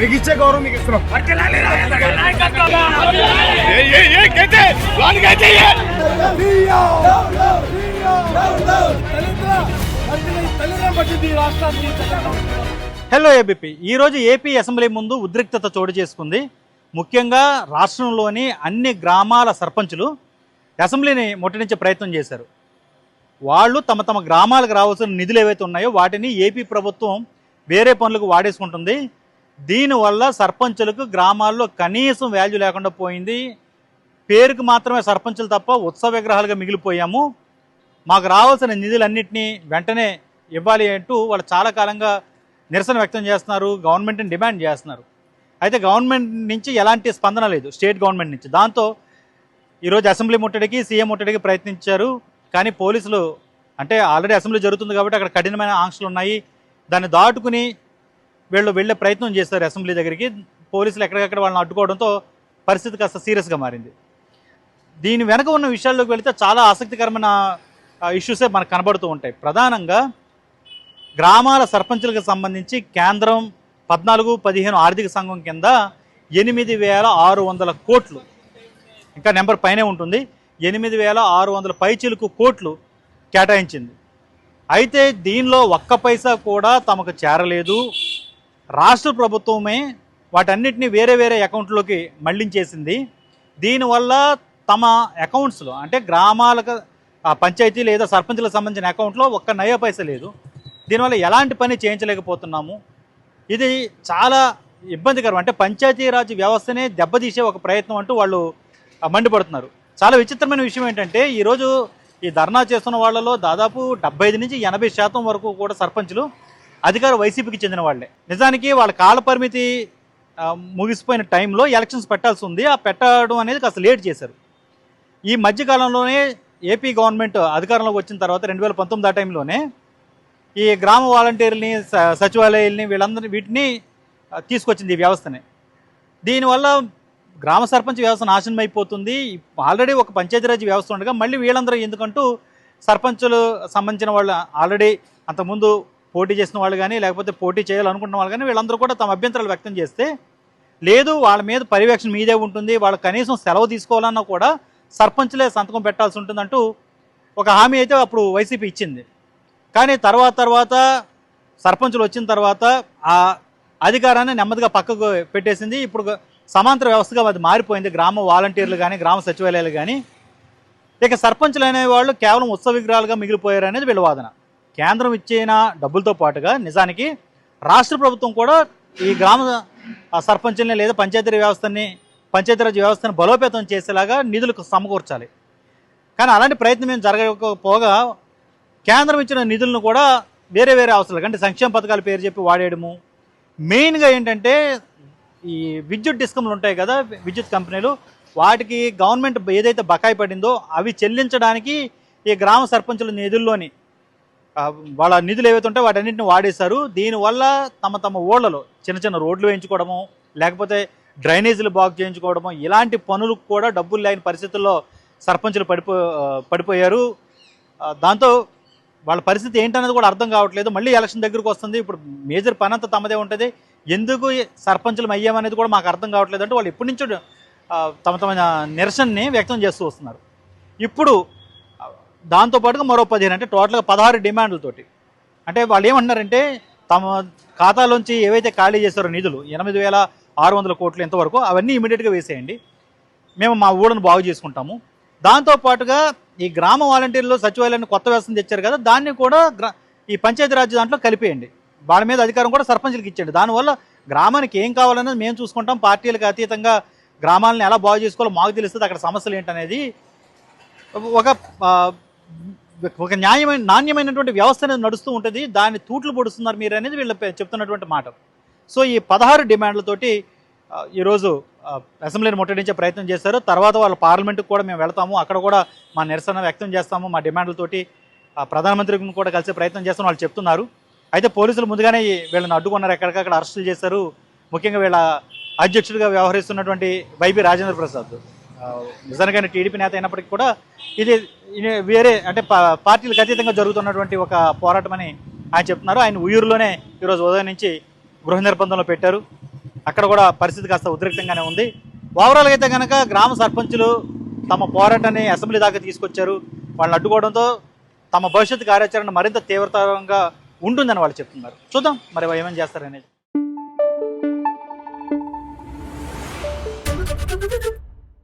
మీకు గౌరవం మీకు ఇస్తున్నాం హలో ఏబీపీ. ఈరోజు ఏపీ అసెంబ్లీ ముందు ఉద్రిక్తత చోటు చేసుకుంది. ముఖ్యంగా రాష్ట్రంలోని అన్ని గ్రామాల సర్పంచులు అసెంబ్లీని ముట్టడించే ప్రయత్నం చేశారు. వాళ్ళు తమ తమ గ్రామాలకు రావాల్సిన నిధులు ఏవైతే ఉన్నాయో వాటిని ఏపీ ప్రభుత్వం వేరే పనులకు వాడేసుకుంటుంది. దీనివల్ల సర్పంచులకు గ్రామాల్లో కనీసం వాల్యూ లేకుండా పోయింది. పేరుకు మాత్రమే సర్పంచులు తప్ప ఉత్సవ విగ్రహాలుగా మిగిలిపోయాము. మాకు రావాల్సిన నిధులన్నింటినీ వెంటనే ఇవ్వాలి అంటూ వాళ్ళు చాలా కాలంగా నిరసన వ్యక్తం చేస్తున్నారు. గవర్నమెంట్ని డిమాండ్ చేస్తున్నారు. అయితే గవర్నమెంట్ నుంచి ఎలాంటి స్పందన లేదు. స్టేట్ గవర్నమెంట్ నుంచి. దాంతో ఈరోజు అసెంబ్లీ ముట్టడికి సీఎం ముట్టడికి ప్రయత్నించారు. కానీ పోలీసులు అంటే ఆల్రెడీ అసెంబ్లీ జరుగుతుంది కాబట్టి అక్కడ కఠినమైన ఆంక్షలు ఉన్నాయి. దాన్ని దాటుకుని వీళ్ళు వెళ్ళే ప్రయత్నం చేస్తారు అసెంబ్లీ దగ్గరికి. పోలీసులు ఎక్కడికక్కడ వాళ్ళని అడ్డుకోవడంతో పరిస్థితి కాస్త సీరియస్గా మారింది. దీని వెనక ఉన్న విషయాల్లోకి వెళితే చాలా ఆసక్తికరమైన ఇష్యూసే మనకు కనబడుతూ ఉంటాయి. ప్రధానంగా గ్రామాల సర్పంచులకు సంబంధించి కేంద్రం పద్నాలుగు పదిహేను ఆర్థిక సంఘం కింద ఎనిమిది వేల ఆరు వందల కోట్లు ఇంకా నెంబర్ పైనే ఉంటుంది. ఎనిమిది వేల ఆరు వందల పైచీలకు కోట్లు కేటాయించింది. అయితే దీనిలో ఒక్క పైసా కూడా తమకు చేరలేదు. రాష్ట్ర ప్రభుత్వమే వాటన్నిటిని వేరే వేరే అకౌంట్లోకి మళ్ళించేసింది. దీనివల్ల తమ అకౌంట్స్లో అంటే గ్రామాలకు పంచాయతీ లేదా సర్పంచులకు సంబంధించిన అకౌంట్లో ఒక్క నయ పైసా లేదు. దీనివల్ల ఎలాంటి పని చేయించలేకపోతున్నాము. ఇది చాలా ఇబ్బందికరం. అంటే పంచాయతీరాజ్ వ్యవస్థనే దెబ్బతీసే ఒక ప్రయత్నం అంటూ వాళ్ళు మండిపడుతున్నారు చాలా విచిత్రమైన విషయం ఏంటంటే ఈరోజు ఈ ధర్నా చేస్తున్న వాళ్ళలో దాదాపు డెబ్బై ఐదు నుంచి ఎనభై శాతం వరకు కూడా సర్పంచులు అధికార వైసీపీకి చెందిన వాళ్ళే. నిజానికి వాళ్ళ కాల పరిమితి ముగిసిపోయిన టైంలో ఎలక్షన్స్ పెట్టాల్సి ఉంది. ఆ పెట్టడం అనేది కాస్త లేట్ చేశారు. ఈ మధ్యకాలంలోనే ఏపీ గవర్నమెంట్ అధికారంలోకి వచ్చిన తర్వాత రెండు వేల పంతొమ్మిది ఆ టైంలోనే ఈ గ్రామ వాలంటీర్ని స- సచివాలయాల్ని వీళ్ళందరినీ వీటిని తీసుకొచ్చింది ఈ వ్యవస్థని. దీనివల్ల గ్రామ సర్పంచ్ వ్యవస్థ నాశనం అయిపోతుంది. ఆల్రెడీ ఒక పంచాయతీరాజ్ వ్యవస్థ ఉండగా మళ్ళీ వీళ్ళందరూ ఎందుకంటూ సర్పంచులు సంబంధించిన వాళ్ళు ఆల్రెడీ అంతకుముందు పోటీ చేసిన వాళ్ళు కానీ లేకపోతే పోటీ చేయాలనుకుంటున్న వాళ్ళు కానీ వీళ్ళందరూ కూడా తమ అభ్యంతరాలు వ్యక్తం చేస్తే లేదు వాళ్ళ మీద పర్యవేక్షణ మీదే ఉంటుంది. వాళ్ళు కనీసం సెలవు తీసుకోవాలన్నా కూడా సర్పంచ్లే సంతకం పెట్టాల్సి ఉంటుందంటూ ఒక హామీ అయితే అప్పుడు వైసీపీ ఇచ్చింది. కానీ తర్వాత తర్వాత సర్పంచులు వచ్చిన తర్వాత ఆ అధికారాన్ని నెమ్మదిగా పక్కకు పెట్టేసింది. ఇప్పుడు సమాంతర వ్యవస్థగా అది మారిపోయింది. గ్రామ వాలంటీర్లు కానీ గ్రామ సచివాలయాలు కానీ ఇక సర్పంచులు అనేవాళ్ళు కేవలం ఉత్సవ విగ్రహాలుగా మిగిలిపోయారు అనేది వీళ్ళ వాదన. కేంద్రం ఇచ్చిన డబ్బులతో పాటుగా నిజానికి రాష్ట్ర ప్రభుత్వం కూడా ఈ గ్రామ ఆ సర్పంచుల్ని లేదా పంచాయతీ వ్యవస్థని పంచాయతీరాజ్ వ్యవస్థను బలోపేతం చేసేలాగా నిధులకు సమకూర్చాలి. కానీ అలాంటి ప్రయత్నం ఏం జరగకపోగా కేంద్రం ఇచ్చిన నిధులను కూడా వేరే వేరే అవసరాలు. అంటే సంక్షేమ పథకాల పేరు చెప్పి వాడేయడము. మెయిన్గా ఏంటంటే ఈ విద్యుత్ డిస్కమ్లు ఉంటాయి కదా విద్యుత్ కంపెనీలు వాటికి గవర్నమెంట్ ఏదైతే బకాయి పడిందో అవి చెల్లించడానికి ఈ గ్రామ సర్పంచుల నిధుల్లోని వాళ్ళ నిధులు ఏవైతే ఉంటాయో వాటన్నింటిని వాడేశారు. దీనివల్ల తమ తమ ఊళ్ళలో చిన్న చిన్న రోడ్లు వేయించుకోవడము లేకపోతే డ్రైనేజీలు బాగు చేయించుకోవడము ఇలాంటి పనులకు కూడా డబ్బులు లేని పరిస్థితుల్లో సర్పంచులు పడిపో పడిపోయారు. దాంతో వాళ్ళ పరిస్థితి ఏంటనేది కూడా అర్థం కావట్లేదు. మళ్ళీ ఎలక్షన్ దగ్గరకు వస్తుంది. ఇప్పుడు మేజర్ పని అంతా తమదే ఉంటుంది. ఎందుకు సర్పంచులు అయ్యామనేది కూడా మాకు అర్థం కావట్లేదు అంటే వాళ్ళు ఎప్పటి నుంచో తమ తమ నిరసనని వ్యక్తం చేస్తూ వస్తున్నారు. ఇప్పుడు దాంతోపాటుగా మరో పదిహేను అంటే టోటల్గా పదహారు డిమాండ్లతోటి. అంటే వాళ్ళు ఏమంటున్నారంటే తమ ఖాతాలోంచి ఏవైతే ఖాళీ చేస్తారో నిధులు ఎనిమిది వేల ఆరు వందల కోట్లు ఎంతవరకు అవన్నీ ఇమీడియట్గా వేసేయండి. మేము మా ఊళ్ళను బాగు చేసుకుంటాము. దాంతోపాటుగా ఈ గ్రామ వాలంటీర్లు సచివాలయాన్ని కొత్త వ్యవస్థను తెచ్చారు కదా దాన్ని కూడా గ్రా- ఈ పంచాయతీరాజ్ దాంట్లో కలిపేయండి. వాళ్ళ మీద అధికారం కూడా సర్పంచ్లకు ఇచ్చాడు. దానివల్ల గ్రామానికి ఏం కావాలనేది మేము చూసుకుంటాం. పార్టీలకు అతీతంగా గ్రామాలను ఎలా బాగు చేసుకోవాలో మాకు తెలుస్తుంది అక్కడ సమస్యలు ఏంటనేది. ఒక ఒక న్యాయమైన నాణ్యమైనటువంటి వ్యవస్థ అనేది నడుస్తూ ఉంటుంది. దాన్ని తూట్లు పొడుస్తున్నారు మీరు అనేది వీళ్ళు చెప్తున్నటువంటి మాట. సో ఈ పదహారు డిమాండ్లతోటి ఈరోజు అసెంబ్లీని ముట్టడించే ప్రయత్నం చేశారు. తర్వాత వాళ్ళ పార్లమెంట్కి కూడా మేము వెళ్తాము. అక్కడ కూడా మా నిరసన వ్యక్తం చేస్తాము. మా డిమాండ్లతోటి ఆ, ప్రధానమంత్రికి కూడా కలిసే ప్రయత్నం చేస్తాం వాళ్ళు చెప్తున్నారు. అయితే పోలీసులు ముందుగానే వీళ్ళని అడ్డుకున్నారు. ఎక్కడికక్కడ అరెస్టులు చేశారు. ముఖ్యంగా వీళ్ళ అధ్యక్షుడిగా వ్యవహరిస్తున్నటువంటి వైబి రాజేంద్ర ప్రసాద్. నిజానికైనా టీడీపీ నేత అయినప్పటికీ కూడా ఇది వేరే అంటే పార్టీలకు అతీతంగా జరుగుతున్నటువంటి ఒక పోరాటం అని ఆయన చెప్తున్నారు. ఆయన ఉయ్యూరులోనే ఈరోజు ఉదయం నుంచి గృహ నిర్బంధంలో పెట్టారు. అక్కడ కూడా పరిస్థితి కాస్త ఉద్రిక్తంగానే ఉంది. ఓవరాల్గా అయితే కనుక గ్రామ సర్పంచులు తమ పోరాటాన్ని అసెంబ్లీ దాకా తీసుకొచ్చారు. వాళ్ళని అడ్డుకోవడంతో తమ భవిష్యత్తు కార్యాచరణ మరింత తీవ్రతరంగా ఉంటుందని వాళ్ళు చెప్తున్నారు. చూద్దాం మరి ఏమేం చేస్తారనేది.